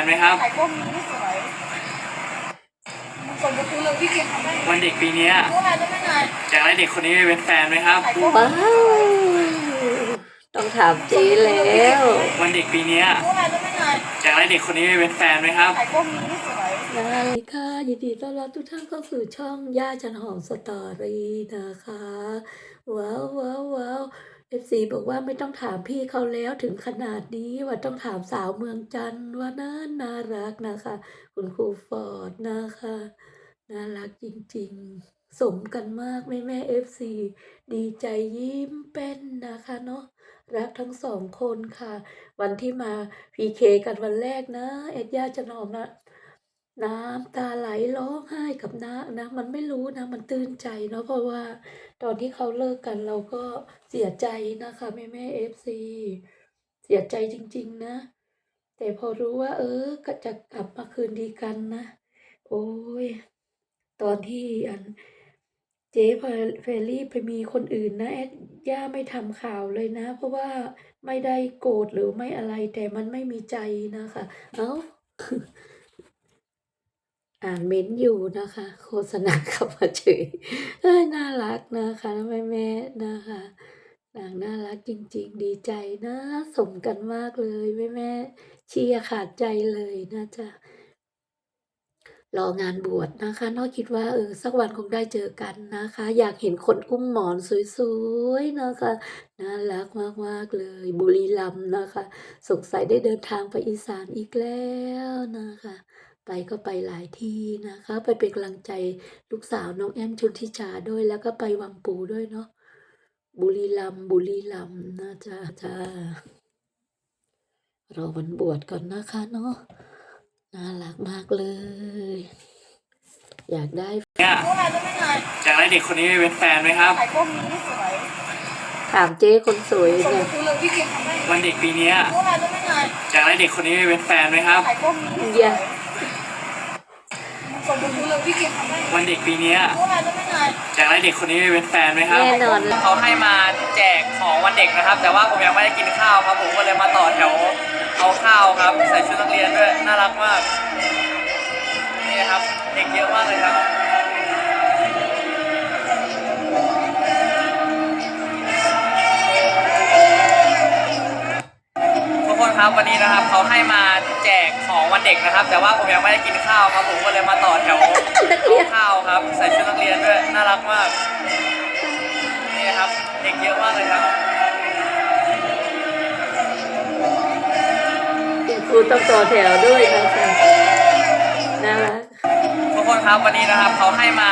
นไหมครับ ถ่ายพวกนี้สวยมันสมกับคุณเลยพี่เกียรติทำได้วันเด็กปีเนี้ยเมื่อวานจะไม่นานอยากได้เด็กคนนี้ไปเป็นแฟนไหมครับ ถ่ายพวกว้านี้วต้องถามเจ๊แล้ว วันเด็กปีเนี้ยเมื่อวานจะไม่นานอยากได้เด็กคนนี้ไปเป็นแฟนไหมครับ ถ่ายพวกนี้สวยนาฬิกายินดีต้อนรับทุกท่านเข้าสู่ช่องย่าจันหอมสตอรี่นะคะ ว้าวว้าวว้าว เอฟซีบอกว่าไม่ต้องถามพี่เขาแล้วถึงขนาดนี้ว่าต้องถามสาวเมืองจันว่าน่าน่ารักนะคะ คุณครูฟอร์ดนะคะน่ารักจริงๆ สมกันมากแม่แม่เอฟซีดีใจยิ้มเป็นนะคะเนาะรักทั้งสองคนค่ะ วันที่มาพีเคกันวันแรกนะ เอ็ดย่าจะนอมนะ น้ำตาไหลร้องไห้กับน้านะ มันไม่รู้นะ มันตื้นใจเนาะเพราะว่าตอนที่เขาเลิกกันเราก็เสียใจนะคะแม่แม่เอฟซีเสียใจจริง ๆ นะ แต่พอรู้ว่า เออก็จะกลับมาคืนดีกันนะ โอ้ย ตอนที่อันเจ๊เฟรรี่ไปมีคนอื่นนะแอดย่าไม่ทำข่าวเลยนะ เพราะว่าไม่ได้โกรธหรือไม่อะไรแต่มันไม่มีใจนะคะ เอ้า อ่านเม้นต์อยู่นะคะ โฆษณาเข้ามาเฉยเอ้ยน่ารักนะคะแม่แม่นะคะนางน่ารักจริง ๆ ดีใจนะสมกันมากเลยแม่แม่เชียร์ขาดใจเลยนะจ๊ะรองานบวชนะคะนอกคิดว่าเออสักวันคงได้เจอกันนะคะ อยากเห็นคนอุ้มหมอนสวยๆนะคะน่ารักมากๆเลย บุรีรัมย์นะคะ สงสัยได้เดินทางไปอีสานอีกแล้วนะคะ ไปก็ไปหลายที่นะคะ ไปเป็นกำลังใจลูกสาวน้องแอมชุนทิชาด้วยแล้วก็ไปวังปูด้วยเนาะบุรีรัมย์บุรีรัมย์นะจ๊ะจ้ารอวันบวชก่อนนะคะเนาะน่ารักมากเลย อยากได้เนี่ยเมื่อวานจะไม่นานอยากได้เด็กคนนี้ไปเป็นแฟนไหมครับ ถ่ายพวกนี้สวยถามเจ๊คนสวยสมเนี่กัยบคุณเลยพี่เกียรติทำได้วันเด็กปีเนี้ยเมื่อวานจะไม่นานอยากได้เด็กคนนี้ไปเป็นแฟนไหมครับถ่ายพวกนี้สวยอย่ามัน สมกับคุณเลยพี่เกียรติทำได้วันเด็กปีเนี้ยเมื่อวานจะไม่นานอยากได้เด็กคนนี้ไปเป็นแฟนไหมครับ แน่นอนเขาให้มาแจกของวันเด็กนะครับ แต่ว่าผมยังไม่ได้กินข้าวครับ ผมก็เลยมาต่อแถวเอาข้าวครับ ใส่ชุดนักเรียนด้วยน่ารักมากนี่นะครับเด็กเยอะมากเลยครับทุกคนครับวันนี้นะครับเขาให้มาแจกของวันเด็กนะครับ แต่ว่าผมยังไม่ได้กินข้าวครับผมก็เลยมา ครับ ใส่ชุดนักเรียนด้วย น่ารักมาก นี่นะครับ เด็กเยอะมากเลยครับ คุณครูต้องต่อแถวด้วยนะคะน่ารัก ทุกคนครับวันนี้นะครับเขาให้มา